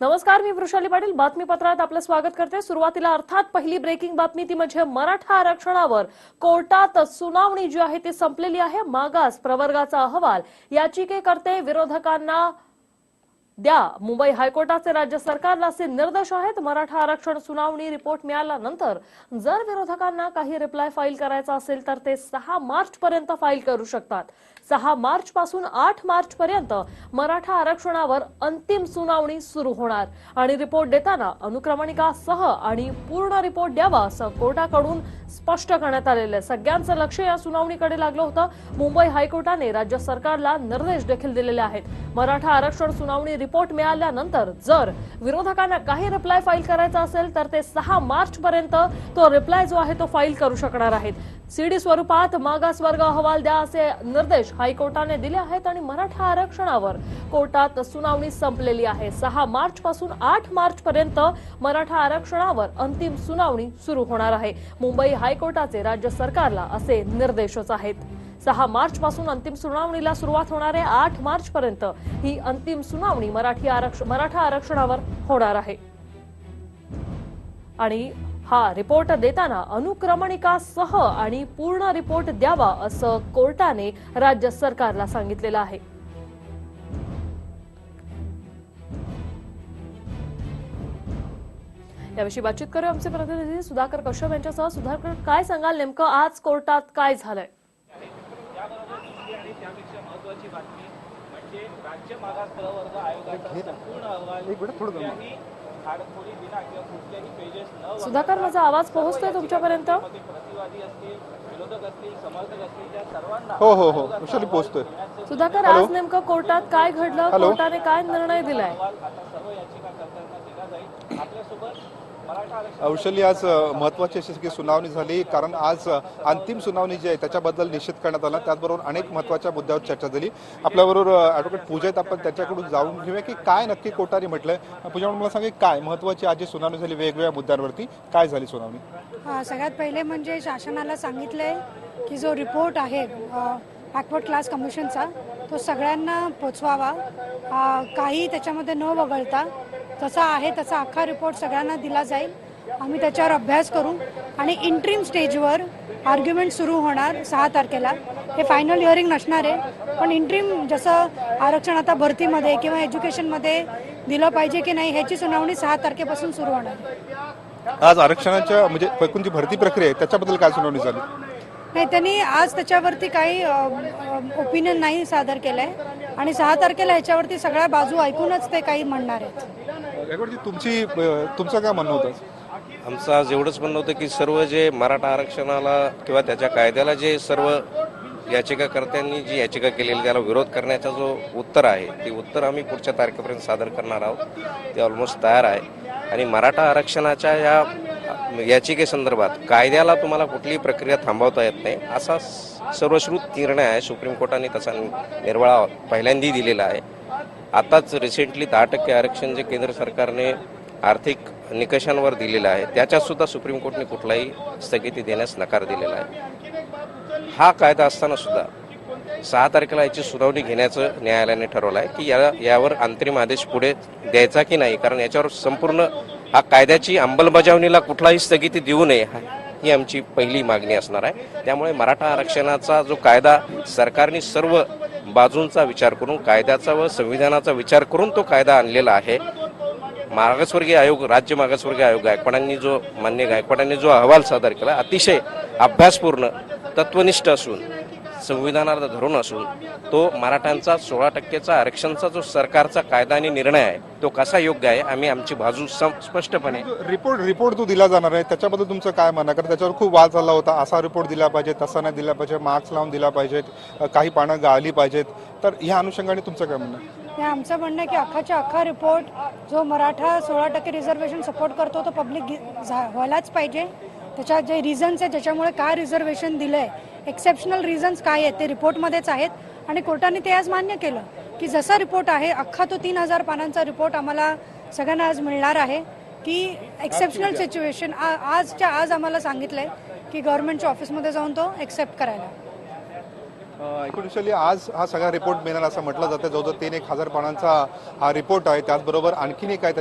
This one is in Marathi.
नमस्कार मी वृषाली पाटील. बातमीपत्रात आपलं स्वागत करते. सुरुवातीला अर्थात पहिली ब्रेकिंग बातमी ती म्हणजे मराठा आरक्षणावर कोर्टात सुनावणी जी आहे ती संपलेली आहे. मागास प्रवर्गाचा अहवाल याचिकेकर्ते विरोधकांना द्या. मुंबई हायकोर्टाचे राज्य सरकारला असे निर्देश आहेत. मराठा आरक्षण सुनावणी रिपोर्ट मिळाल्यानंतर जर विरोधकांना काही रिप्लाय फाईल करायचा असेल तर ते सहा मार्च पर्यंत फाईल करू शकतात. सहा मार्च पासून आठ मार्च पर्यंत मराठा आरक्षणावर अंतिम सुनावणी सुरू होणार. आणि रिपोर्ट देताना अनुक्रमणिकासह आणि पूर्ण रिपोर्ट द्यावा असं कोर्टाकडून स्पष्ट करण्यात आलेलं आहे. सगळ्यांचं लक्ष या सुनावणीकडे लागलं होतं. मुंबई हायकोर्टाने राज्य सरकारला निर्देश देखील दिलेले आहेत. मराठा आरक्षण सुनावणी रिपोर्ट मिळाल्यानंतर जर विरोधकांना काही रिप्लाय फाईल करायचा असेल तर ते सहा मार्च पर्यंत तो रिप्लाय जो आहे तो फाईल करू शकणार आहेत. सीडी स्वरूपात मागासवर्ग अहवाल द्या असे निर्देश हायकोर्टाने दिले आहेत आणि मराठा आरक्षणावर कोर्टात सुनावणी संपलेली आहे. सहा मार्च पासून आठ मार्च पर्यंत मराठा आरक्षणावर अंतिम सुनावणी सुरू होणार आहे. मुंबई हायकोर्टाचे राज्य सरकारला असे निर्देशच आहेत. सहा मार्च पासून अंतिम सुनावणीला सुरुवात होणार आहे. आठ मार्च पर्यंत ही अंतिम सुनावणी मराठी आरक्षण मराठा आरक्षणावर होणार आहे. आणि हा रिपोर्ट देताना अनुक्रमणिकासह आणि पूर्ण रिपोर्ट द्यावा असं कोर्टाने राज्य सरकारला सांगितलेलं आहे. याविषयी बातचीत करू आमचे प्रतिनिधी सुधाकर कश्यप यांच्यासह. सुधाकर काय सांगाल नेमकं? आज कोर्टात काय झालंय त्याबरोबर दुसरी आणि त्यापेक्षा महत्वाची बातमी म्हणजे राज्य मागास प्रवर्ग आयोगाचा संपूर्ण अहवाल कुठल्याही विना किंवा कुठल्याही पेजेस न सुधाकर माझा आवाज पोहोचतोय तुमच्यापर्यंत? प्रतिवादी असतील विरोधक असतील समर्थक असतील त्या सर्वांना हो हो हो. विशाली पोहोचतोय. सुधाकर आज नेमकं कोर्टात काय घडलं? कोर्टाने काय निर्णय दिलाय? आता सर्व याचिकाकर्त्यांना दिला जाईल. आपल्यासोबत मराठा आज अ, महत्वाची अशी की सुनावणी झाली. कारण आज अंतिम सुनावणी जी आहे त्याच्याबद्दल निश्चित करण्यात आला. त्याचबरोबर अनेक महत्त्वाच्या मुद्द्यावर चर्चा झाली. आपल्याबरोबर ॲडव्होकेट पूजा आहेत. आपण त्याच्याकडून जाऊन घेऊया की काय नक्की कोर्टाने म्हटलंय. पूजा म्हणून मला सांगा काय महत्वाची आज जी सुनावणी झाली वेगवेगळ्या मुद्द्यांवरती काय झाली सुनावणी? सगळ्यात पहिले म्हणजे शासनाला सांगितलंय की जो रिपोर्ट आहे बॅकवर्ड क्लास कमिशनचा तो सगळ्यांना पोचवावा. काही त्याच्यामध्ये न वगळता जसा आहे तसा अख्खा रिपोर्ट सगळ्यांना दिला जाईल. आम्ही त्याच्यावर अभ्यास करू. आणि इंट्रीम स्टेजवर आर्ग्युमेंट सुरू होणार सहा तारखेला. हे फायनल हिअरिंग नसणार आहे. पण इंट्रीम जसं आरक्षण आता भरतीमध्ये किंवा एज्युकेशनमध्ये दिलं पाहिजे की नाही ह्याची सुनावणी सहा तारखेपासून सुरू होणार आहे. आज आरक्षणाच्या म्हणजे एकूण जी भरती प्रक्रिया आहे त्याच्याबद्दल काय सुनावणी झाली? नाही त्यांनी आज त्याच्यावरती काही ओपिनियन नाही सादर केलंय. आणि सहा तारखेला ह्याच्यावरती सगळ्या बाजू ऐकूनच ते काही म्हणणार आहेत. ॲडव्होकेट, तुमची तुमचं काय म्हणणं होतं? आमचं आज एवढंच म्हणणं होतं की सर्व जे मराठा आरक्षणाला किंवा त्याच्या कायद्याला जे सर्व याचिकाकर्त्यांनी जी याचिका केलेली त्याला विरोध करण्याचा जो उत्तर आहे ते उत्तर आम्ही पुढच्या तारखेपर्यंत सादर करणार आहोत. ते ऑलमोस्ट तयार आहे. आणि मराठा आरक्षणाच्या या याचिकेसंदर्भात कायद्याला तुम्हाला कुठलीही प्रक्रिया थांबवता येत नाही असा सर्वश्रुत निर्णय आहे. सुप्रीम कोर्टाने तसा निर्वाळा पहिल्यांदी दिलेला आहे. आताच रिसेंटली दहा टक्के आरक्षण जे केंद्र सरकारने आर्थिक निकषांवर दिलेलं आहे त्याच्यात सुद्धा सुप्रीम कोर्टने कुठलाही स्थगिती देण्यास नकार दिलेला आहे. हा कायदा असताना सुद्धा सहा तारखेला याची सुनावणी घेण्याचं न्यायालयाने ठरवलं आहे की या यावर अंतरिम आदेश पुढे द्यायचा की नाही कारण याच्यावर संपूर्ण हा कायद्याची अंमलबजावणीला कुठलाही स्थगिती देऊ नये ही आमची पहिली मागणी असणार आहे. त्यामुळे मराठा आरक्षणाचा जो कायदा सरकारने सर्व बाजूंचा विचार करून कायद्याचा व संविधानाचा विचार करून तो कायदा आणलेला आहे. मागासवर्गीय आयोग राज्य मागासवर्गीय आयोग गायकवाडांनी जो मान्य गायकवाडांनी जो अहवाल सादर केला अतिशय अभ्यासपूर्ण तत्वनिष्ठ असून संविधानाला धरून असून तो मराठ्यांचा सोळा टक्केचा आरक्षणचा जो सरकारचा कायदा आणि निर्णय आहे तो कसा योग्य आहे आम्ही आमची बाजू सम- स्पष्टपणे रिपोर्ट रिपोर्ट जो दिला जाणार आहे त्याच्याबद्दल तुमचं काय म्हणणं आहे? कारण त्याच्यावर खूप वाद चालला होता असा रिपोर्ट दिला पाहिजे तसा नाही दिला पाहिजे मार्क्स लावून दिला पाहिजेत काही पानं गाळली पाहिजेत तर ह्या अनुषंगाने तुमचं काय म्हणणं आहे? हे आमचं म्हणणं आहे की अख्खाच्या अख्खा रिपोर्ट जो मराठा सोळा टक्के रिझर्वेशन सपोर्ट करतो तो पब्लिक व्हायलाच पाहिजे त्याच्यात जे रिझन्स आहेत ज्याच्यामुळे काय रिझर्वेशन दिलंय एक्सेप्शनल रिझन्स काय आहेत ते रिपोर्टमध्येच आहेत. आणि कोर्टाने ते आज मान्य केलं की जसा रिपोर्ट आहे अख्खा तो तीन हजार पानांचा रिपोर्ट आम्हाला सगळ्यांना आज मिळणार आहे की एक्सेप्शनल सिच्युएशन आजच्या आज आम्हाला सांगितलंय की गव्हर्नमेंटच्या ऑफिसमध्ये जाऊन तो एक्सेप्ट करायला. एकूणशली आज हा सगळा रिपोर्ट मिळणार असं म्हटलं जातं. जवळजवळ तीन एक हजार पानांचा हा रिपोर्ट आहे. त्याचबरोबर आणखीन एक आहे